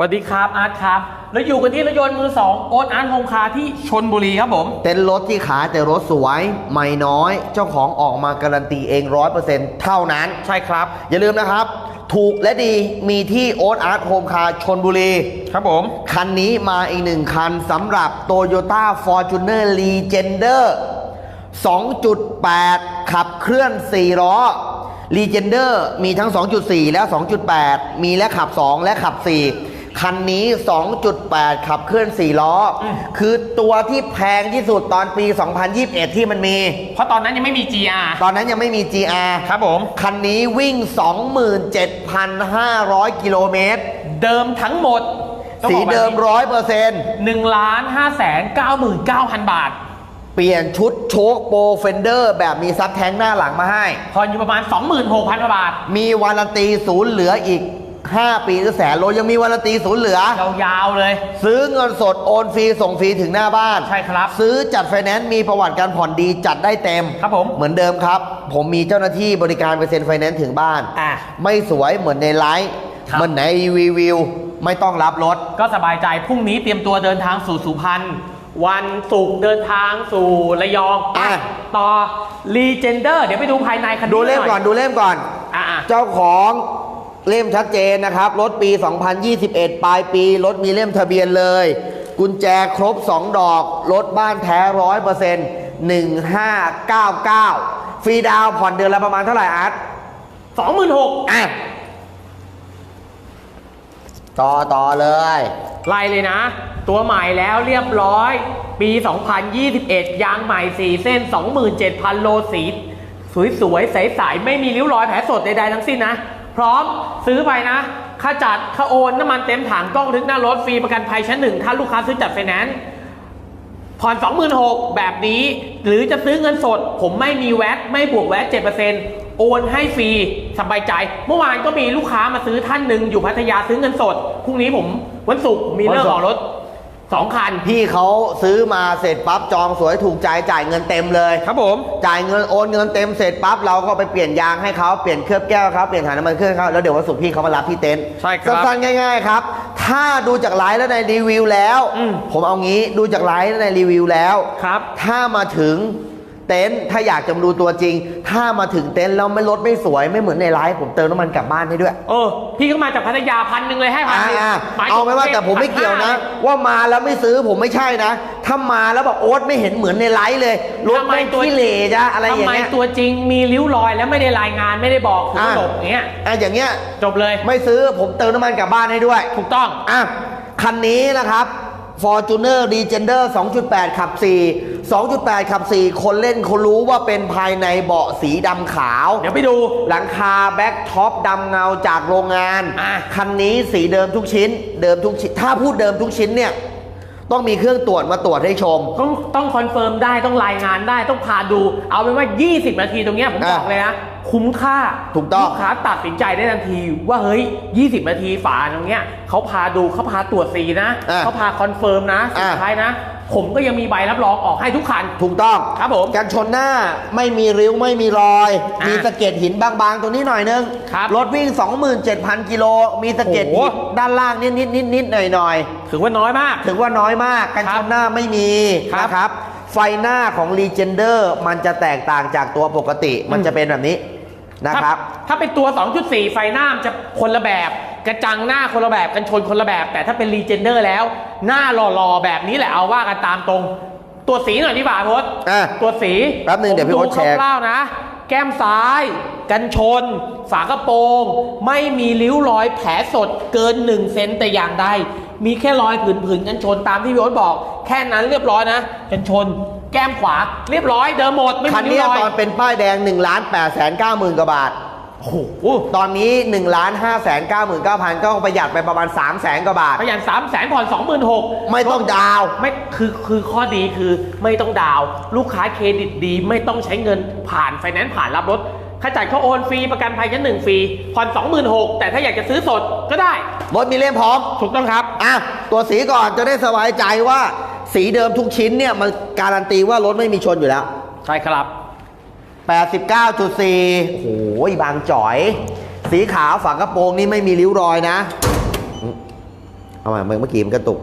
สวัสดีครับอาร์ตครับแล้วอยู่กันที่รถยนต์มือสองโอ๊ตอาร์ตโฮมคาร์ที่ชนบุรีครับผมเต็นท์รถที่ขายแต่รถสวยไม่น้อย เจ้าของออกมาการันตีเองร้อยเปอร์เซ็นต์เท่านั้น ใช่ครับ อย่าลืมนะครับ ถูกและดีมีที่โอ๊ตอาร์ตโฮมคาร์ชนบุรี ครับผม คันนี้มาอีกหนึ่งคันสำหรับ Toyota Fortuner Legender 2.8 ขับเคลื่อน 4 ล้อ Legender มีทั้ง 2.4 และ 2.8 มีและขับ 2 และขับ 4 คันนี้ 2.8 ขับเคลื่อน 4 ล้ออมคือตัวที่แพงที่สุดตอนปี 2021 ที่มันมี เพราะตอนนั้นยังไม่มี GR ตอนนั้นยังไม่มี GR ครับผม คันนี้วิ่ง 27,500 กิโลเมตร เดิมทั้งหมด สีเดิมร้อยเปอร์เซ็นต์หนึ่งล้านห้าแสนเก้าหมื่นเก้าพันบาทเปลี่ยนชุดโชคโปรเฟนเดอร์แบบมีซับแท้งหน้าหลังมาให้ผ่อนอยู่ประมาณ 26,000 บาท มีวารันตีศูนย์เหลืออีก 5 ปีหรือแสนโลยังมีวารันตีศูนย์เหลือ ยาวๆเลย ซื้อเงินสดโอนฟรีส่งฟรีถึงหน้าบ้าน ใช่ครับ ซื้อจัดไฟแนนซ์มีประวัติการผ่อนดีจัดได้เต็ม ครับผมเหมือนเดิมครับ ผมมีเจ้าหน้าที่บริการไปเซ็นไฟแนนซ์ถึงบ้าน อะไม่สวยเหมือนในไลฟ์ครับ เหมือนในรีวิว ไม่ต้องรับรถ ก็สบายใจพรุ่งนี้เตรียมตัวเดินทางสู่สุพรรณวันศุกร์เดินทางสู่ระยองอะ ต่อ Legender เดี๋ยวไปดูภายในคันนี้ดูเล่มหยก่อนดูเล่มก่อนอะอะเจ้าของ เล่มชัดเจนนะครับ รถปี 2021 ปลายปี รถมีเล่มทะเบียนเลย กุญแจครบ 2 ดอก รถบ้านแท้ร้อยเปอร์เซ็นต์1599ฟรีดาวน์ผ่อนเดือนละประมาณเท่าไหร่อาร์ตสองหมื่นหกอะต่อต่อเลย ไล่เลยนะ ตัวใหม่แล้วเรียบร้อย ปี 2021 ยางใหม่ 4 เส้น 27,000 โลสี สวยๆ ใสๆ ไม่มีริ้วรอยแผลสดใดๆทั้งสิ้นนะ พร้อมซื้อไปนะค่าจัดค่าโอนน้ำมันเต็มถังกล้องทึกหน้ารถฟรีประกันภัยชั้นหนึ่งถ้าลูกค้าซื้อจัดไฟแนนซ์ผ่อน26,000แบบนี้ หรือจะซื้อเงินสด ผมไม่มีแวตไม่บวกแวต7%โอนให้ฟรีสบายใจ เมื่อวานก็มีลูกค้ามาซื้อท่านหนึ่งอยู่พัทยาซื้อเงินสดพรุ่งนี้ผมวันศุกร์มีเรื่องออกรถ สองคันพี่เขาซื้อมาเสร็จปั๊บจองสวยถูกใจจ่ายเงินเต็มเลย ครับผม จ่ายเงินโอนเงินเต็มเสร็จปั๊บเราก็ไปเปลี่ยนยางให้เขาเปลี่ยนเคลือบแก้วเขาเปลี่ยนถ่านน้ำมันเครื่องเขาแล้วเดี๋ยววันศุกร์พี่เขามารับที่เต็นท์ใช่ครับสั้นๆง่ายๆครับ ถ้าดูจากไลฟ์และในรีวิวแล้วอืมผมเอางี้ดูจากไลฟ์และในรีวิวแล้วครับ ถ้ามาถึง เต็นท์ถ้าอยากจะมาดูตัวจริง ถ้ามาถึงเต็นท์แล้วไม่รถไม่สวยไม่เหมือนในไลฟ์ผมเติมน้ำมันกลับบ้านให้ด้วยเออพี่ก็มาจากพัทยาพันหนึ่งเลยให้พันหนึ่งอ่าหยถึงเอาไม่ว่าแต่ผมไม่เกี่ยวนะ1,500ว่ามาแล้วไม่ซื้อผมไม่ใช่นะถ้ามาแล้วแบบโอ๊ตไม่เห็นเหมือนในไลฟ์เลยรถทำไมไม่ตัวขี้เหร่จ้ะอะไรอย่างทำไมเงี้ยตัวจริงมีริ้วรอยแล้วไม่ได้รายงานไม่ได้บอกคุณอ่าจบอย่างเงี้ยอะอย่างเงี้ยจบเลย ไม่ซื้อผมเติมน้ำมันกลับบ้านให้ด้วย ถูกต้อง อะ คันนี้นะครับ Fortuner Legender 2.8 ขับ 4 2.8 ขับ 4 คนเล่นคนรู้ว่าเป็นภายในเบาะสีดำขาว เดี๋ยวไปดู หลังคาแบ็คท็อปดำเงาจากโรงงานอะคันนี้สีเดิมทุกชิ้น เดิมทุกชิ้น ถ้าพูดเดิมทุกชิ้นเนี่ย ต้องมีเครื่องตรวจมาตรวจให้ชม ต้องต้องคอนเฟิร์มได้ต้องรายงานได้ต้องพาดู เอาเป็นว่า 20 นาทีตรงเนี้ยผมอะบอกเลยนะ คุ้มค่าถูกต้องลูกค้าตัดสินใจได้ทันทีว่าเฮ้ย 20 นาทีฝาตรงเนี้ยเขาพาดูเขาพาตรวจสีนะอะเขาพาคอนเฟิร์มนะสุดอะท้ายนะ ผมก็ยังมีใบรับรองออกให้ทุกคัน ถูกต้องครับผมกันชนหน้าไม่มีริ้วไม่มีรอยอะมีสะเก็ดหินบางๆ ตรงนี้หน่อยนึงครับรถวิ่ง 27,000 กิโล มีสะเก็ดโอ้หินโหด้านล่างนิดนิดนิดนิดๆหน่อยหน่อยถือว่าน้อยมากๆถือว่าน้อยมากกันครัชบนหน้าไม่มีครับนะครับไฟหน้าของ Legender มันจะแตกต่างจากตัวปกติ มันจะเป็นแบบนี้ นะครับถ้าถ้าเป็นตัว 2.4 ไฟหน้ามันจะคนละแบบ กระจังหน้าคนละแบบกันชนคนละแบบ แต่ถ้าเป็นรีเจนเนอร์แล้ว หน้าหล่อๆ แบบนี้แหละเอาว่ากันตามตรง ตัวสีหน่อยดีกว่าพศอะตัวสีแป๊บนึงเดี๋ยวพี่ผมโอ๊ตแชร์คร่าวๆนะ แก้มซ้าย กันชน ฝากระโปรง ไม่มีริ้วรอยแผลสดเกิน 1 เซนแต่อย่างใด มีแค่รอยผื่นๆกันชนตามที่พี่โอ๊ตบอก แค่นั้นเรียบร้อยนะ กันชน แก้มขวา เรียบร้อยเดิมหมดไม่คัมีริ้นี้วรอย ตอนเป็นป้ายแดง1 8 9 0 0 0 0กว่าบาท โอ้โหตอนนี้1 5 9 9 9 0 0ก็ประหยัดไปประมาณ3 0 0 0 0 0กว่าบาท ประหยัดสามแสนผ่อนสองหมื่นหกไม่ต้องดาวน์ไม่คือคือข้อดีคือไม่ต้องดาวน์ลูกค้าเครดิตดีไม่ต้องใช้เงินผ่านไฟแนนซ์ผ่านรับรถค่าจ่ายเขาโอนฟรีประกันภัยชั้นหนึ่งฟรีผ่อนสองหมื่นหกแต่ถ้าอยากจะซื้อสดก็ได้รถมีเล่มพร้อม ถูกต้องครับ อะ ตัวสีก่อนจะได้สบายใจว่า สีเดิมทุกชิ้นเนี่ย มันการันตีว่ารถไม่มีชนอยู่แล้ว ใช่ครับ 89.4 โอ้โหบางจ่อย สีขาวฝากระโปรงนี่ไม่มีริ้วรอยนะ เอามาเมื่อกี้มันกระตุก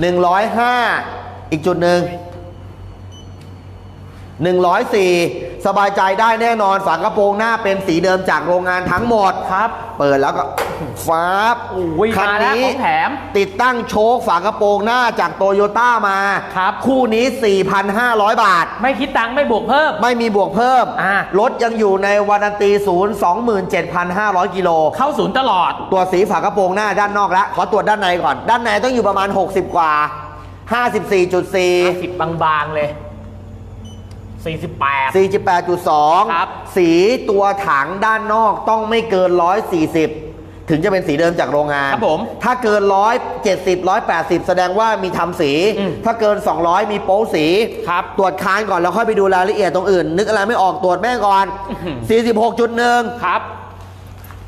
หนึ่งร้อยห้าอีกจุดหนึ่งหนึ่งร้อย สี่สบายใจได้แน่นอนฝากระโปรงหน้าเป็นสีเดิมจากโรงงานทั้งหมด ครับ เปิดแล้วก็ฟ้าบโอ้ยคันมาแล้วนี้ของแถมติดตั้งโชคฝากระโปรงหน้าจากโตโยต้ามาครับ คู่นี้ 4,500 บาท ไม่คิดตังค์ไม่บวกเพิ่ม ไม่มีบวกเพิ่ม อ่า รถยังอยู่ในวันนตีศูนย์27,500 กิโล เข้าศูนย์ตลอดตัวสีฝากระโปรงหน้าด้านนอกแล้วขอตรวจด้านในก่อน ด้านในต้องอยู่ประมาณ 60 กว่า 54.4 สิบบางๆเลย 48 48.2 ครับ สีตัวถังด้านนอกต้องไม่เกิน 140 ถึงจะเป็นสีเดิมจากโรงงานครับผมถ้าเกิน 170 180 แสดงว่ามีทำสี อืมถ้าเกิน 200 มีโป๊สี ครับตรวจค้านก่อนแล้วค่อยไปดูรายละเอียดตรงอื่น นึกอะไรไม่ออกตรวจแม่งก่อน อื้อหือ46.1 ครับ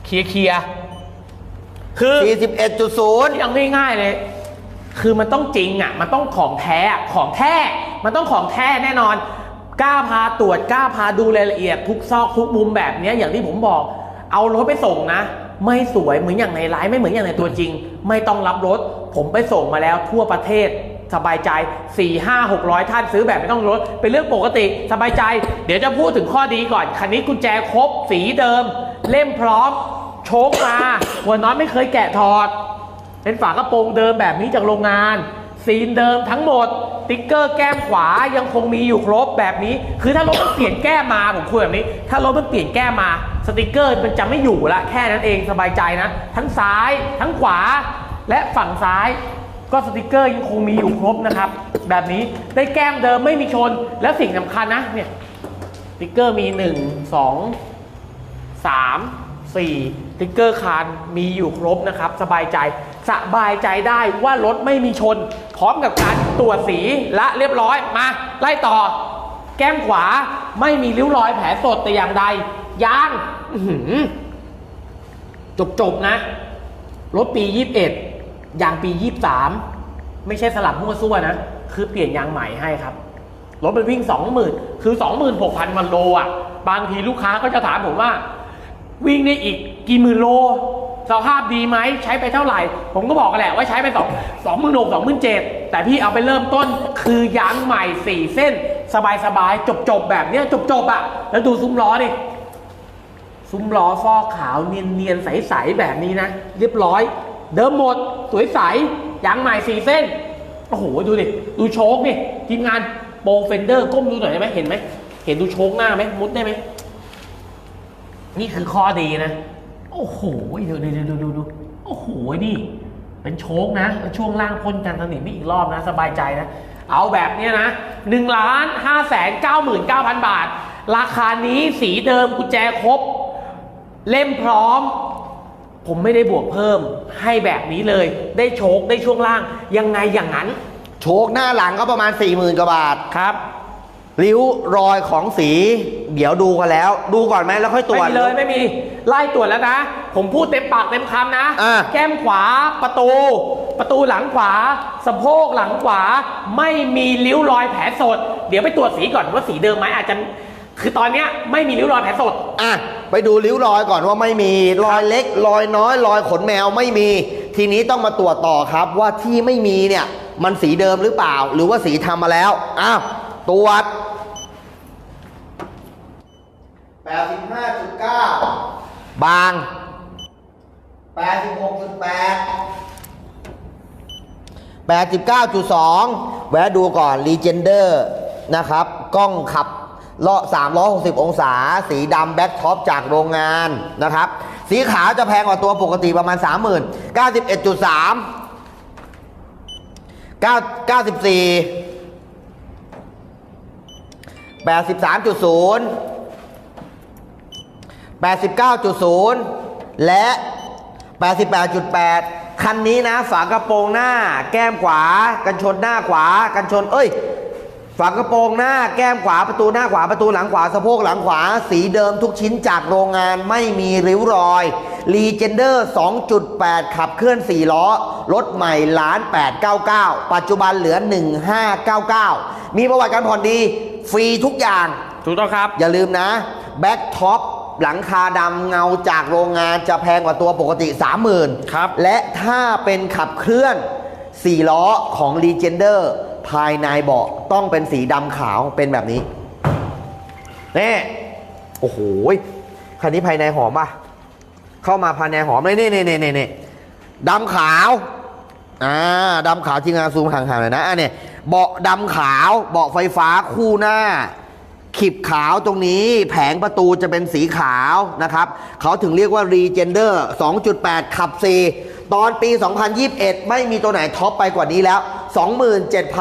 เคลียร์เคลียร์คือ41.0 ยังง่ายๆเลย คือมันต้องจริงอะ มันต้องของแท้อะของแท้ มันต้องของแท้แน่นอน กล้าพาตรวจกล้าพาดูรายละเอียดทุกซอกทุกมุมแบบนี้อย่างที่ผมบอก เอารถไปส่งนะ ไม่สวยเหมือนอย่างในไลฟ์ไม่เหมือนอย่างในตัวจริง ไม่ต้องรับรถ ผมไปส่งมาแล้วทั่วประเทศสบายใจ 4 5 600 ท่านซื้อแบบไม่ต้องรถ เป็นเรื่องปกติสบายใจ เดี๋ยวจะพูดถึงข้อดีก่อน คันนี้กุญแจครบ สีเดิม เล่มพร้อม โชคมาหัวน็อตไม่เคยแกะถอด เป็นฝากระโปรงเดิมแบบนี้จากโรงงาน ซีนเดิมทั้งหมด ติ๊กเกอร์แก้มขวายังคงมีอยู่ครบแบบนี้ คือถ้ารถมันเปลี่ยนแก้มมาผมคุยแบบนี้ ถ้ารถมันเปลี่ยนแก้มมา สติ๊กเกอร์มันจะไม่อยู่ละแค่นั้นเองสบายใจนะ ทั้งซ้ายทั้งขวา และฝั่งซ้ายก็สติกเกอร์ยังคงมีอยู่ครบนะครับ แบบนี้ได้แก้มเดิมไม่มีชน และสิ่งสำคัญนะเนี่ยสติ๊กเกอร์มี 1 2สามสี่ติ๊กเกอร์คานมีอยู่ครบนะครับ สบายใจสบายใจได้ว่ารถไม่มีชน พร้อมกับการตรวจสีและเรียบร้อยมา ไล่ต่อ แก้มขวาไม่มีริ้วรอยแผลสดแต่อย่างใดยางจบจบนะ รถปี 21 ยางปี 23 ไม่ใช่สลับมั่วซั่วนะ คือเปลี่ยนยางใหม่ให้ครับ รถมันวิ่ง 20,000 คือ 26,000มันโลอะ บางทีลูกค้าก็จะถามผมว่า วิ่งได้อีกกี่หมื่นโล สภาพดีไหมใช้ไปเท่าไหร่ ผมก็บอกกันแหละว่าใช้ไปสองสองหมื่นหกสองหมื่นเจ็ดแต่พี่เอาไปเริ่มต้นคือยางใหม่สี่เส้น สบายสบายจบจบแบบเนี้ยจบจบอะแล้วดูซุ้มล้อดิซุ้มล้อฟอกขาวเนียนเนียนๆใสๆแบบนี้นะ เรียบร้อย เดิมหมด สวยใสยางใหม่สี่เส้นโอ้โหดูดิดูโชคดิทีมงานโปรเฟนเดอร์ก้มดูหน่อยได้ไหมเห็นไหมเห็นดูโชคหน้าไหมมุดได้ไหม นี่คือข้อดีนะ โอ้โหดูดูดูดูดูดูโอ้โหนี่ เป็นโชคนะแล้วช่วงล่างพ่นกันสนิมนี่อีกรอบนะ สบายใจนะ เอาแบบเนี้ยนะหนึ่งล้านห้าแสนเก้าหมื่นเก้าพันบาท ราคานี้สีเดิมกุญแจครบ เล่มพร้อม ผมไม่ได้บวกเพิ่ม ให้แบบนี้เลย ได้โชคได้ช่วงล่าง ยังไงอย่างนั้น โชคหน้าหลังก็ประมาณ40,000กว่าบาทครับ ริ้วรอยของสี เดี๋ยวดูกันแล้ว ดูก่อนไหมแล้วค่อยตรไม่วจมีเลยไม่มีไล่ตรวจแล้วนะ ผมพูดเต็มปากเต็มคำนะ อะ แก้มขวาประตู ประตูหลังขวาสะโพกหลังขวา ไม่มีริ้วรอยแผลสด เดี๋ยวไปตรวจสีก่อนว่าสีเดิมไหมอาจจะคือตอนเนี้ยไม่มีริ้วรอยแผลสด อะไปดูริ้วรอยก่อนว่าไม่มีรอยเล็ก รอยน้อย รอยขนแมวไม่มี ทีนี้ต้องมาตรวจต่อครับว่าที่ไม่มีเนี่ย มันสีเดิมหรือเปล่า หรือว่าสีทำมาแล้วอ้าวตรวจ 85.9บาง86.8 89.2แวะดูก่อน Legender นะครับ กล้องขับเลาะ360 องศา สีดำแบ็คท็อปจากโรงงานนะครับ สีขาวจะแพงกว่าตัวปกติประมาณ 30,000 91.3 9 94 83.0 89.0 และ 88.8 คันนี้นะ ฝากระโปรงหน้า แก้มขวา กันชนหน้าขวา กันชน เอ้ย ฝากระโปรงหน้า แก้มขวา ประตูหน้าขวา ประตูหลังขวา สะโพกหลังขวา สีเดิมทุกชิ้นจากโรงงานไม่มีริ้วรอยรีเจนเดอร์ 2.8 ขับเคลื่อน 4 ล้อ รถใหม่ล้าน 899 ปัจจุบันเหลือ 1599 มีประวัติการผ่อนดี ฟรีทุกอย่าง ถูกต้องครับ อย่าลืมนะ แบ็กท็อป หลังคาดำเงาจากโรงงานจะแพงกว่าตัวปกติ 30,000ครับ และถ้าเป็นขับเคลื่อน 4 ล้อของ Legender ภายในเบาะต้องเป็นสีดำขาวเป็นแบบนี้นี่โอ้โหคันนี้ภายในหอมป่ะ เข้ามาภายในหอมเลยนี่นี่นี่นี่นี่ดำขาวอ่าดำขาวที่งานซูมห่างๆหน่อยนะอะเนี่ยเบาะดำขาวเบาะไฟฟ้าคู่หน้า ขีบขาวตรงนี้แผงประตูจะเป็นสีขาวนะครับเขาถึงเรียกว่า Regender 2.8 ขับ4ตอนปี 2021 ไม่มีตัวไหนท็อปไปกว่านี้แล้ว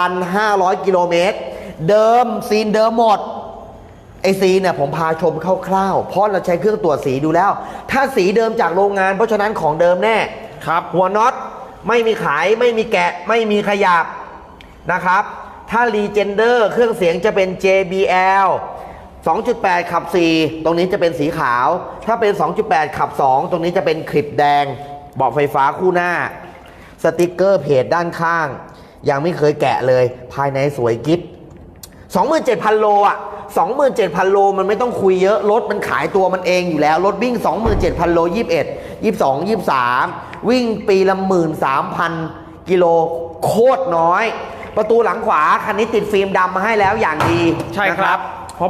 27,500 กิโลเมตร เดิมซีนเดิมหมดไอซีเนี่ยผมพาชมคร่าวๆ เพราะเราใช้เครื่องตรวจสีดูแล้ว ถ้าสีเดิมจากโรงงาน เพราะฉะนั้นของเดิมแน่ครับหัวน็อตไม่มีไขไม่มีแกะไม่มีขยับนะครับ ถ้า Legender เครื่องเสียงจะเป็น JBL 2.8 ขับ 4 ตรงนี้จะเป็นสีขาว ถ้าเป็น 2.8 ขับ 2 ตรงนี้จะเป็นคลิปแดง เบาะไฟฟ้าคู่หน้า สติกเกอร์เพจด้านข้าง ยังไม่เคยแกะเลย ภายในสวยกิฟ27,000 โลอะ 27,000 โลมันไม่ต้องคุยเยอะ รถมันขายตัวมันเองอยู่แล้ว รถวิ่ง 27,000 โล 21 22 23 วิ่งปีละ 13,000 กิโลโคตรน้อย ประตูหลังขวาคันนี้ติดฟิล์มดำมาให้แล้วอย่างดีใช่นะ ครับ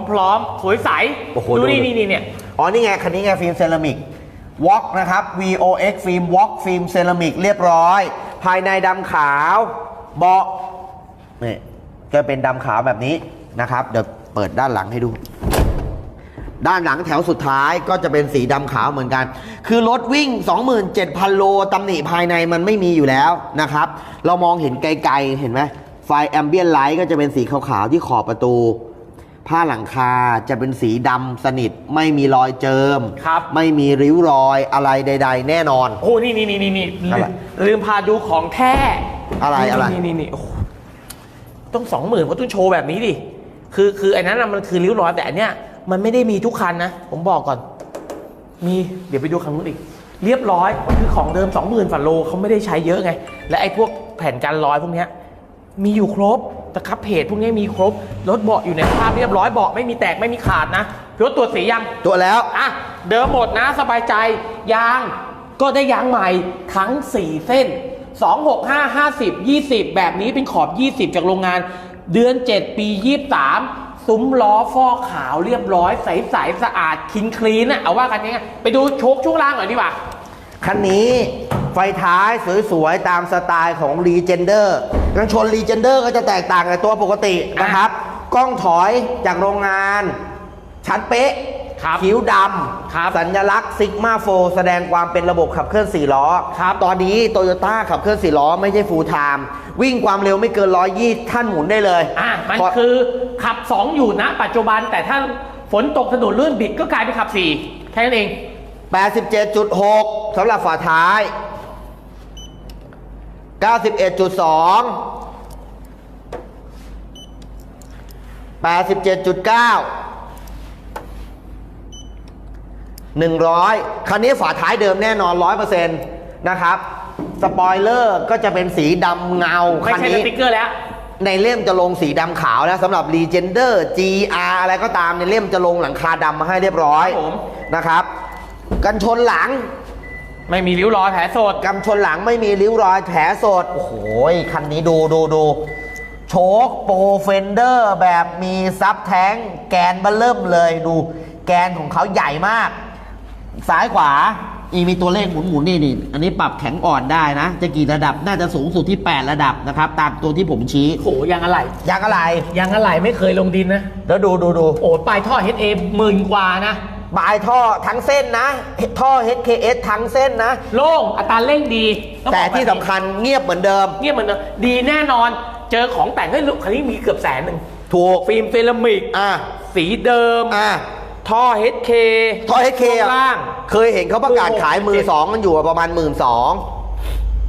พร้อมๆสวยใสโอ้โหดูดูนี่ดิ นี่นี่เนี่ย อ๋อ นี่ไง คันนี้ไง ฟิล์มเซรามิกวอล์กนะครับ VOX ฟิล์มวอล์กฟิล์มเซรามิกเรียบร้อย ภายในดำขาวเบาะนี่ก็เป็นดำขาวแบบนี้นะครับ เดี๋ยวเปิดด้านหลังให้ดู ด้านหลังแถวสุดท้ายก็จะเป็นสีดำขาวเหมือนกัน คือรถวิ่ง 27,000 โลตำหนิภายในมันไม่มีอยู่แล้วนะครับ เรามองเห็นไกลๆ เห็นไหม ไฟแอมเบียนไลท์ก็จะเป็นสีขาวๆที่ขอบประตู ผ้าหลังคาจะเป็นสีดำสนิท ไม่มีรอยเจิม ครับ ไม่มีริ้วรอยอะไรใด ๆ แน่นอน โอ้นี่นี่นี่นี่นี่อะไร ลืมพาดูของแท้อะไรอะไร นี่นี่นี่โอ้โหต้องสองหมื่นก็ต้องโชว์แบบนี้ดิ คือคืออันนั้นน่ะมันคือริ้วรอยแต่อันเนี้ยมันไม่ได้มีทุกคันนะ ผมบอกก่อน มีเดี๋ยวไปดูคันนู้นอีก เรียบร้อยคือของเดิม 20,000ฝันโลเขาไม่ได้ใช้เยอะไง และไอ้พวกแผ่นกันรอยพวกเนี้ย มีอยู่ครบแต่ครับเพจพวกนี้มีครบ รถเบาะอยู่ในสภาพเรียบร้อยเบาะไม่มีแตกไม่มีขาดนะรถตรวจสียังตัวแล้ว อะเดิมหมดนะสบายใจยางก็ได้ยางใหม่ทั้ง 4 เส้น 2 6 5 50 20 แบบนี้เป็นขอบ 20 จากโรงงาน เดือน 7 ปี 23 ซุ้มล้อฟอกขาวเรียบร้อย ใส ๆ สะอาดคินคลีนนะเอาว่ากันง่ายๆไปดูโชคช่วงล่างหน่อยดีกว่า คันนี้ไฟท้ายสวยๆ ตามสไตล์ของ Legender กันชน Legender ก็จะแตกต่างกับตัวปกตินะครับ กล้องถอยจากโรงงาน ชัดเป๊ะครับคิ้วดครับำสัญลักษณ์ซิกมาโฟแสดงความเป็นระบบขับเคลื่อน4ล้อครับตอนนี้โตโยต้าขับเคลื่อน4ล้อไม่ใช่ฟูลไทม์วิ่งความเร็วไม่เกิน 120 ท่านหมุนได้เลยอะมันเพราะคือขับ 2 อยู่นะ ปัจจุบันแต่ถ้าฝนตกถนนลื่นบิดก็กลายเป็นขับ 4 แค่นั้นเอง 87.6สำหรับฝาท้าย 91.2 87.9 100 คันนี้ฝาท้ายเดิมแน่นอน 100%นะครับ สปอยเลอร์ก็จะเป็นสีดำเงา ไม่คันใช่สนี้ ติ๊กเกอร์แล้ว ในเล่มจะลงสีดำขาวแล้วสำหรับ Legender GR อะไรก็ตามในเล่มจะลงหลังคาดำมาให้เรียบร้อยครับผม นะครับ กันชนหลัง ไม่มีริ้วรอยแผลสด กันชนหลังไม่มีริ้วรอยแผลสด โอ้โหคันนี้ดูดูดูโชคโปรเฟนเดอร์แบบมีซับแท้งแกนเบลเริ่มเลยดู แกนของเขาใหญ่มาก ซ้ายขวาอีมีตัวเลขหมุนหมุนนี่นี่อันนี้ปรับแข็งอ่อนได้นะ จะกี่ระดับน่าจะสูงสุดที่ 8 ระดับนะครับ ตามตัวที่ผมชี้โหยางอะไรยางอะไรยางอะไรไม่เคยลงดินนะ แล้วดูดูดูโอ้ปลายท่อ HA หมื่นกว่านะ ปลายท่อทั้งเส้นนะ ท่อ HKS ทั้งเส้นนะ โล่งอัตราเร่งดีองแต่บอกที่บบสำคัญเงียบเหมือนเดิม เงียบเหมือนเดิมดีแน่นอนเจอของแต่งให้ยลูกคันนี้มีเกือบแสนหนึ่งถูก ฟิล์มเซรามิก อะ สีเดิม อะ ท่อ HK ท่อ HK ช่วงอะล่าง เคยเห็นเขาประกาศขายมือสองกันอยู่อะประมาณหมื่นสอง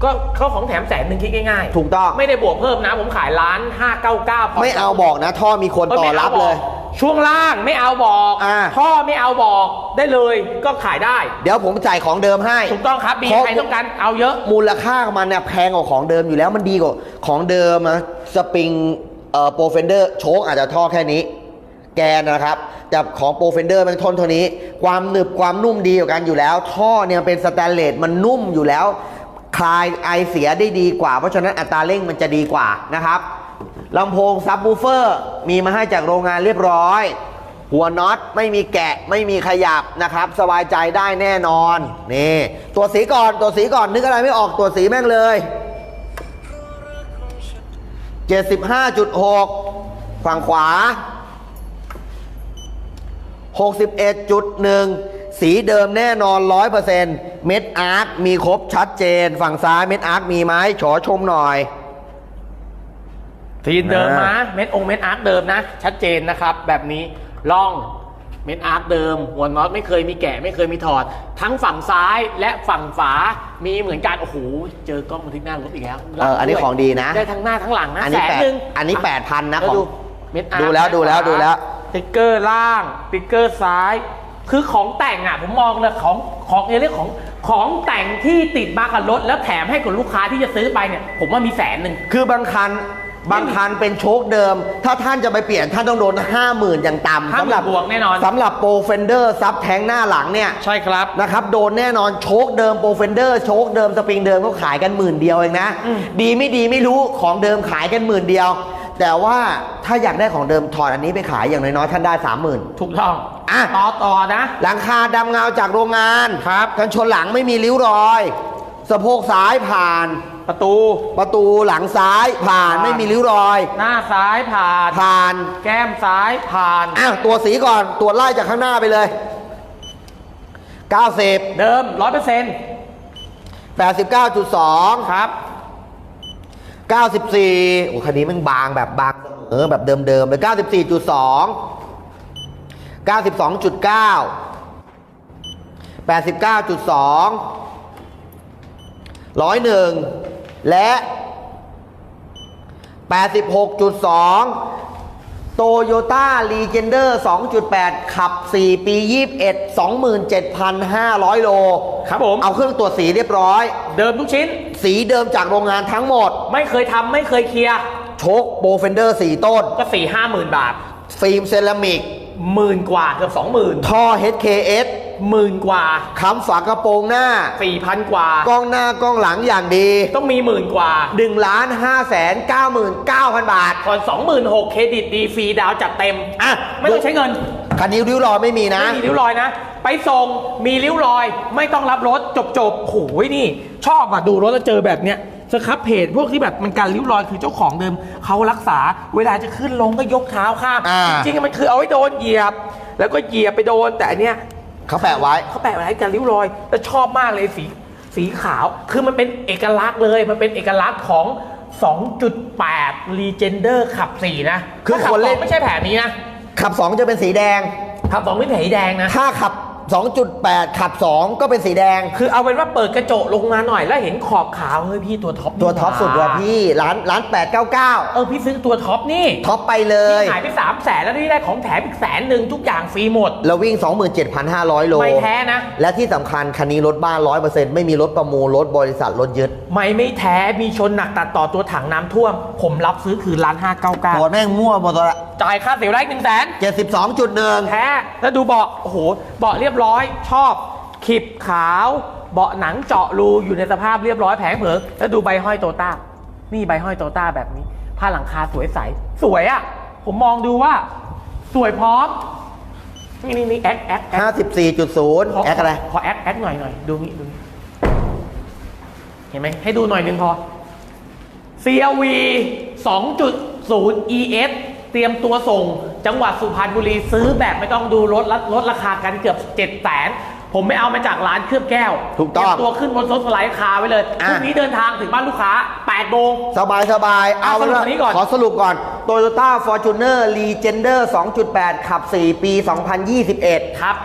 ก็เข้าของแถมแสนหนึ่งคิดง่ายๆถูกต้อง ไม่ได้บวกเพิ่มนะ ผมขายล้านห้าเก้าเก้าไม่เอาบอกนะ ท่อมีคนต่อรับเลย ช่วงล่างไม่เอาบอกอ่า ท่อไม่เอาบอกได้เลยก็ขายได้เดี๋ยวผมจ่ายของเดิมให้ ถูกต้องครับมีเพราะ ใครต้องการเอาเยอะ มูลค่ามันเนี่ยแพงกว่าของเดิมอยู่แล้วมันดีกว่าของเดิมนะสปริงเอ่อโปรเฟนเดอร์โชคอาจจะท่อแค่นี้แแกนนะครับ แต่ของโปรเฟนเดอร์มันทนเท่านี้ ความหนึบความนุ่มดีกว่ากันอยู่แล้ว ท่อเนี่ยเป็นสแตนเลสมันนุ่มอยู่แล้ว คลายไอเสียได้ดีกว่า เพราะฉะนั้นอัตราเร่งมันจะดีกว่านะครับ ลำโพงซับวูเฟอร์มีมาให้จากโรงงานเรียบร้อย หัวน็อตไม่มีแกะไม่มีขยับนะครับ สบายใจได้แน่นอนนี่ตัวสีก่อนตัวสีก่อนนึกอะไรไม่ออกตัวสีแม่งเลย 75.6 ฝั่งขวา 61.1 สีเดิมแน่นอน 100%เม็ดอาร์คมีครบชัดเจน ฝั่งซ้ายเม็ดอาร์คมีไหมขอชมหน่อย ทีนเดิมอ่านะเม็ดองค์เม็ดอาร์คเดิมนะ ชัดเจนนะครับ แบบนี้ล่องเม็ดอาร์คเดิมหัวน็อตไม่เคยมีแกะไม่เคยมีถอด ทั้งฝั่งซ้ายและฝั่งฝามีเหมือนกันโอ้โหเจอกล้องบันทึกหน้ารถอีกแล้วเอออันนี้ของดีนะ ได้ทั้งหน้าทั้งหลังนะอันแสนี้นแปดหนึ่งอันนี้8,000นะแล้วของดูเม็ดอาร์คดูแล้วดูแล้วดูแล้วสติ๊กเกอร์ล่างสติ๊กเกอร์ซ้าย คือของแต่งอะผมมองเลยของของในเรื่องของของแต่งที่ติดมากับรถแล้วแถมให้กับลูกค้าที่จะซื้อไปเนี่ย ผมว่ามีแสนหนึ่งคือบางคัน บางคันเป็นโชคเดิม ถ้าท่านจะไปเปลี่ยนท่านต้องโดน 50,000 อย่างต่ำ50,000สำหรับบวกแน่นอนสำหรับโปรเฟนเดอร์ซับแทงหน้าหลังเนี่ยใช่ครับนะครับโดนแน่นอนโชคเดิมโปรเฟนเดอร์โชคเดิมสปริงเดิมเขาขายกันหมื่นเดียวเองนะอืมดีไม่ดีไม่รู้ของเดิมขายกันหมื่นเดียว แต่ว่าถ้าอยากได้ของเดิมถอดอันนี้ไปขายอย่างน้อยๆท่านได้30,000ถูกต้องอะต่อต่อนะหลังคาดำเงาจากโรงงานครับกันชนหลังไม่มีริ้วรอยสะโพกซ้ายผ่าน ประตู ประตูหลังซ้ายผ่านผ่าน ไม่มีริ้วรอย หน้าซ้ายผ่าน ผ่านแก้มซ้ายผ่านอ้าวตัวสีก่อนตรวจไล่จากข้างหน้าไปเลย 90 เดิมร้อยเปอร์เซ็นต์89.2 ครับ 94 โอ้คันนี้มันบางแบบบางเสมอแบบเดิมๆเลย94.2 92.9 89.2 101 และ 86.2 โตโยต้ารีเจนเดอร์ 2.8 ขับ 4 ปี 21 27,500 โล ครับผม เอาเครื่องตรวจสีเรียบร้อย เดิมทุกชิ้น สีเดิมจากโรงงานทั้งหมด ไม่เคยทำไม่เคยเคลียร์โชคโบเฟนเดอร์ 4 ต้น ก็สี่ห้าหมื่นบาท ฟิล์มเซรามิกหมื่นกว่าเกือบสองหมื่นท่อ HKS หมื่นกว่าค้ำฝากระโปรงหน้า สี่พันกว่ากล้องหน้ากล้องหลังอย่างดีต้องมีหมื่นกว่า1ล้าน5แสน99,000 บาทก่อน26,000เครดิตดีฟรีดาวจัดเต็ม อะ ไม่ต้องใช้เงิน คันนี้ริ้วรอยไม่มีนะ ไม่มีริ้วรอยนะ ไปส่งมีริ้วรอย ไม่ต้องรับรถจบจบๆโอ้โหนี่ ชอบอะ ดูรถแล้วเจอแบบเนี้ยสครับเพจพวกที่แบบมันการริ้วรอยคือเจ้าของเดิม เขารักษาเวลาจะขึ้นลงก็ยกเท้าข้ามอ่า จริงๆมันคือเอาไว้โดนเหยียบ แล้วก็เหยียบไปโดนแต่อันเนี้ย เขาแปะไว้เขาแปะไว้ให้การริ้วรอย แล้วชอบมากเลยสีสีขาว คือมันเป็นเอกลักษณ์เลย มันเป็นเอกลักษณ์ของ 2.8 Legender ขับ 4 นะคือถ้าขับคนเล่นสองไม่ใช่แผนนี้นะ ขับ 2 จะเป็นสีแดง ขับสองไม่แผนแดงนะ ถ้าขับ 2.8 ขับ 2 ก็เป็นสีแดง คือเอาเป็นว่าเปิดกระจกลงมาหน่อยแล้วเห็นขอบขาวเฮ้ยพี่ตัวท็อปนี่ตัวท็อปสุดว่ะพี่ร้านร้านเออพี่ซื้อตัวท็อปนี่899ท็อปไปเลยพี่หายไปสามแสนแล้วที่ได้ของแถมอีกแสนหนึ่งทุกอย่างฟรีหมดแล้ววิ่ง 27,500 โล ไม่แท้นะ และที่สำคัญคันนี้รถบ้าน 100%ไม่มีรถประมูลรถบริษัทรถยึด ไม่ไม่แท้มีชนหนักตัดต่อตัวถังน้ำท่วม ผมรับซื้อคืนล้านห้าเก้าเก้าตัวแม่งมั่วหมดละจ่ายค่าเสียได้หนึ่งแสน72.1แท้แล้วดูเบาะโอ้โหเบาะเรียบร้อยชอบขีบขาว เบาะหนังเจาะรูอยู่ในสภาพเรียบร้อยแผงเผงแล้วดูใบห้อยโตต้านี่ใบห้อยโตต้าแบบนี้ผ้าหลังคาสวยใส สวยอะ่ะ ผมมองดูว่า สวยพร้อม นี่นี่นี่แอคแอคแอค54.0 แอคอะไร ขอแอคแอคหน่อยหน่อยดูนี่ดูนี่เห็นไหมให้ดูหน่อยหนึงพอ CRV 2.0 ES เตรียมตัวส่ง จังหวัดสุพรรณบุรีซื้อแบบไม่ต้องดูรถลดลดราคากันเกือบ7แสนผมไม่เอามาจากร้านเคลือบแก้วถูกต้องเตรียมตัวขึ้นบนรถสไลด์คาร์ไว้เลยอะพรุ่งนี้เดินทางถึงบ้านลูกค้า8โมงสบายสบายเอาสรุปอันนี้ก่อน ขอสรุปก่อน Toyota Fortuner Legender 2.8 ขับ 4 ปี 2021 ครับ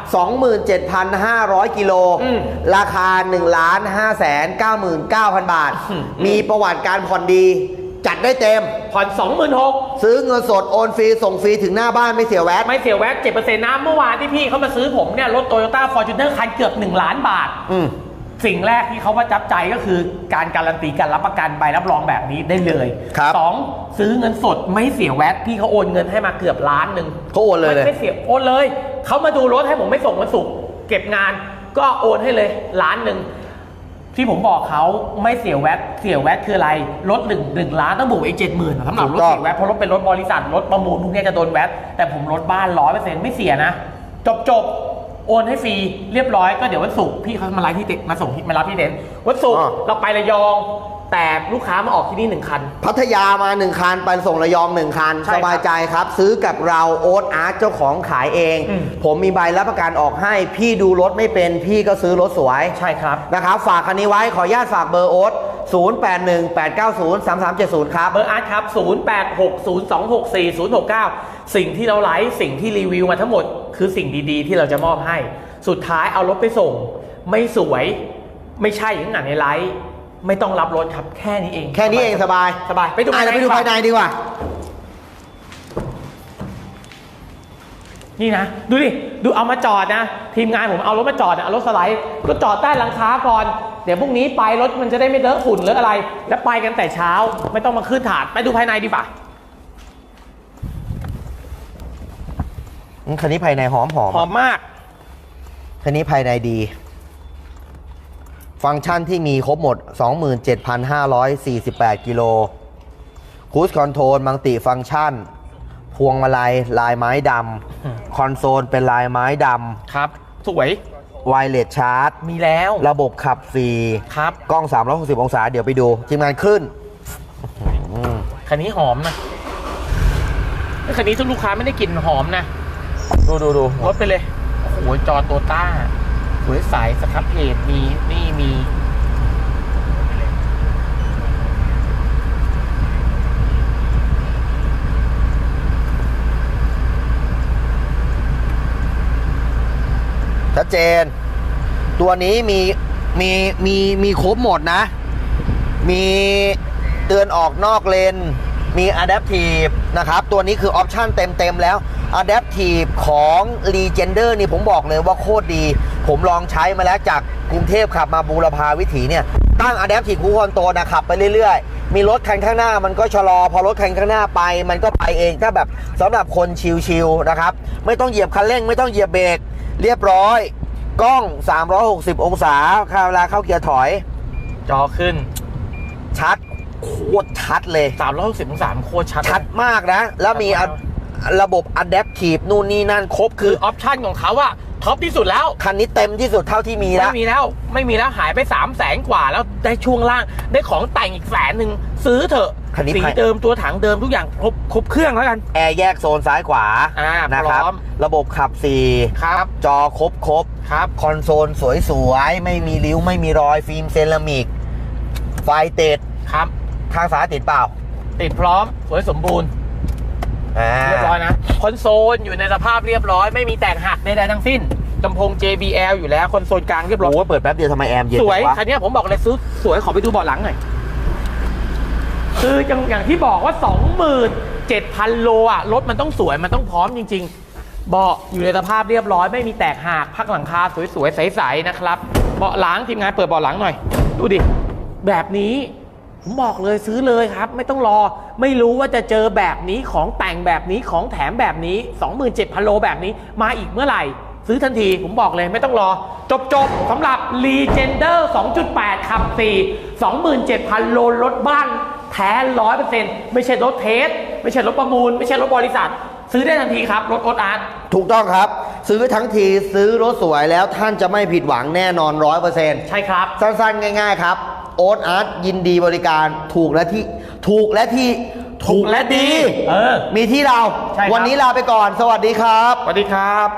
27,500 กิโลอืมราคา1ล้าน5แสน99,000 บาทอืมมีประวัติการผ่อนดี จัดได้เต็ม ผ่อน26,000ซื้อเงินสดโอนฟรีส่งฟรีถึงหน้าบ้านไม่เสียแวตไม่เสียแวต7%นะเมื่อวานที่พี่เขามาซื้อผมเนี่ยรถ Toyota Fortuner คันเกือบ 1 ล้านบาท อืม สิ่งแรกที่เขาประทับใจก็คือการการันตีการรับประกันใบรับรองแบบนี้ได้เลยครับ สองซื้อเงินสดไม่เสียแวตพี่เขาโอนเงินให้มาเกือบล้านหนึ่ง เขาโอนเลยเลยไม่ไม่เสียโอนเลย เขามาดูรถให้ผมไม่ส่งวันศุกร์เก็บงานก็โอนให้เลยล้านหนึ่ง ที่ผมบอกเขาไม่เสียแวตเสียแวตคืออะไรรถหนึ่งหนึ่งล้านต้องบวกอีกเจ็ดหมื่นสำหรับรถถูกต้องเสียแวตเพราะรถเป็นรถบริษัทรถประมูลพวกเนี้ยจะโดนแวตแต่ผมรถบ้านร้อยเปอร์เซ็นต์ไม่เสียนะ จบจบโอนให้ฟรีเรียบร้อยก็เดี๋ยววันศุกร์พี่เขามาไลฟ์ที่เต็นท์มาส่งที่มารับที่เต็นท์วันศุกร์อ่าเราไประยอง แต่ลูกค้ามาออกที่นี่หนึ่งคัน พัทยามาหนึ่งคัน ไปส่งระยองหนึ่งคัน ใช่ครัสบบายใจครับ ซื้อกับเราโอ๊ตอาร์ตเจ้าของขายเอง อืม ผมมีใบรับประกันออกให้ พี่ดูรถไม่เป็น พี่ก็ซื้อรถสวย ใช่ครับ นะครับ ฝากคันนี้ไว้ขออนุญาตฝากเบอร์โอ๊ต0818903370 ครับ เบอร์อาร์ตครับ 0860264069 สิ่งที่เราไลฟ์สิ่งที่รีวิวมาทั้งหมด คือสิ่งดีๆ ที่เราจะมอบให้ สุดท้ายเอารถไปส่ง ไม่สวย ไม่ใช่อย่างหนังในไลฟ์ ไม่ต้องรับรถครับแค่นี้เองแค่นี้เองสบายสบายไปดูอะภายในเดี๋ยวไปดูภายในดีกว่า นี่นะ ดูดิ ดูเอามาจอดนะ ทีมงานผมเอารถมาจอดนะเอารถสไลด์ก็จอดใต้หลังคาก่อน เดี๋ยวพรุ่งนี้ไปรถมันจะได้ไม่เลอะฝุ่นเลอะอะไร แล้วไปกันแต่เช้าไม่ต้องมาขึ้นถาดไปดูภายในดีป่ะอืมคันนี้ภายในหอมหอมหอมมากคันนี้ภายในดี ฟังก์ชันที่มีครบหมด 27,548 กิโลคูสคอนโทรลมังติฟังก์ชัน พวงมาลัยลายไม้ดอืมำคอนโซลเป็นลายไม้ดครับ สวยำไวเลสชาร์จ มีแล้ว ระบบขับฟรีครับ กล้อง 360 องศาเดี๋ยวไปดูทีมงานขึ้น คันนี้หอมนะไอ้คันนี้ทุกลูกค้าไม่ได้กลิ่นหอมนะ ดูดูดูรถไปเลย โอ้โห จอโตต้า สวยใสสครับเพจมีนี่มีชัดเจน ตัวนี้มีมีมีมีครบหมดนะ มีเตือนออกนอกเลน มี Adaptive นะครับ ตัวนี้คือออปชันเต็ม ๆ แล้ว Adaptive ของ Legender นี่ผมบอกเลยว่าโคตรดี ผมลองใช้มาแล้วจากกรุงเทพขับมาบูรพาวิถีเนี่ย ตั้ง Adaptive Cruise Control นะขับไปเรื่อย ๆ มีรถคันข้างหน้ามันก็ชะลอ พอรถคันข้างหน้าไป มันก็ไปเองถ้าแบบสำหรับคนชิลๆนะครับ ไม่ต้องเหยียบคันเร่ง ไม่ต้องเหยียบเบรกเรียบร้อยกล้อง 360 องศาเวลาเข้าเกียร์ถอย จอขึ้น ชัด โคตรชัดเลย360องศามันโคตรชัด ชัดมากนะ แล้วมีอะระบบ Adaptive นู่นนี่นั่นครบคืคืออออปชันของเขาอะท็อปที่สุดแล้ว คันนี้เต็มที่สุดเท่าที่มีแล้ไม่วมีแล้ว ไม่มีแล้วหายไป3 0 0แสนกว่าแล้วได้ช่วงล่าง ได้ของแต่งอีกแสนหนึ่งซื้อเถอะคันนี้สีภายเดิมตัวถังเดิมทุกอย่างครบครบเครื่องแล้วกัน แอร์แยกโซนซ้ายขวาอ่านะครับพร้อมระบบขับครับ4จอครบครบครับ คอนโซลสวยๆ ไม่มีริ้วไม่มีรอยฟิล์มเซรามิก ไฟติดครับ ข้างซ้ายติดเปล่า ติดพร้อมสวยสมบูรณ์อ่าเรียบร้อยนะคอนโซลอยู่ในสภาพเรียบร้อย ไม่มีแตกหักใดๆทั้งสิ้นลำโพง JBL อยู่แล้วคอนโซลกลางเรียบร้อยโอ้เปิดแป๊บเดียวทำไมแอมเย็นสวยจังวะคันเนี้ยผมบอกเลยซื้อสวยขอไปดูเบาะหลังหน่อยคืออย่างอย่างที่บอกว่า 27,000 โลอะรถมันต้องสวยมันต้องพร้อมจริง ๆ เบาะอยู่ในสภาพเรียบร้อย ไม่มีแตกหักพักหลังคาสวยๆใสๆนะครับ เบาะหลังทีมงานเปิดเบาะหลังหน่อย ดูดิแบบนี้ ผมบอกเลยซื้อเลยครับ ไม่ต้องรอไม่รู้ว่าจะเจอแบบนี้ของแต่งแบบนี้ของแถมแบบนี้ 27,000 โลแบบนี้มาอีกเมื่อไหร่ ซื้อทันทีผมบอกเลยไม่ต้องรอ จบจบๆสำหรับ Legender 2.8 ขับ 4 27,000 โลรถบ้านแท้100%ไม่ใช่รถเทส ไม่ใช่รถประมูล ไม่ใช่รถบริษัท ซื้อได้ทันทีครับ รถโอตอาร์ตถูกต้องครับ ซื้อทั้งทีซื้อรถสวยแล้วท่านจะไม่ผิดหวังแน่นอนร้อยเปอร์เซ็นต์ใช่ครับ สั้นๆ ง่าย ๆ ครับ โอ๊ตอาร์ตยินดีบริการถูกและที่ถูกและที่ถูกและดี เออ มีที่เรา ใช่ครับ วันนี้ลาไปก่อน สวัสดีครับ สวัสดีครับ